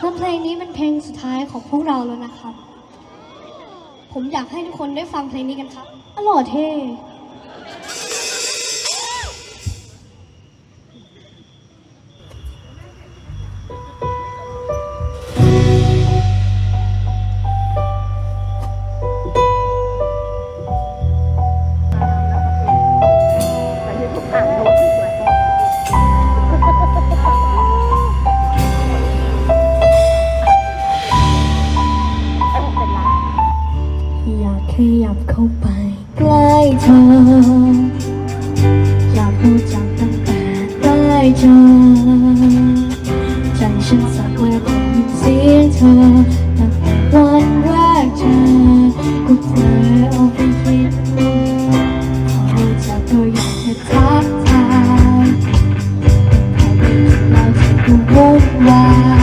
และเพลงนี้เป็นเพลงสุดท้ายของพวกเราแล้วนะครับ ผมอยากให้ทุกคนได้ฟังเพลงนี้กันครับอร่อยเท่ won't lie.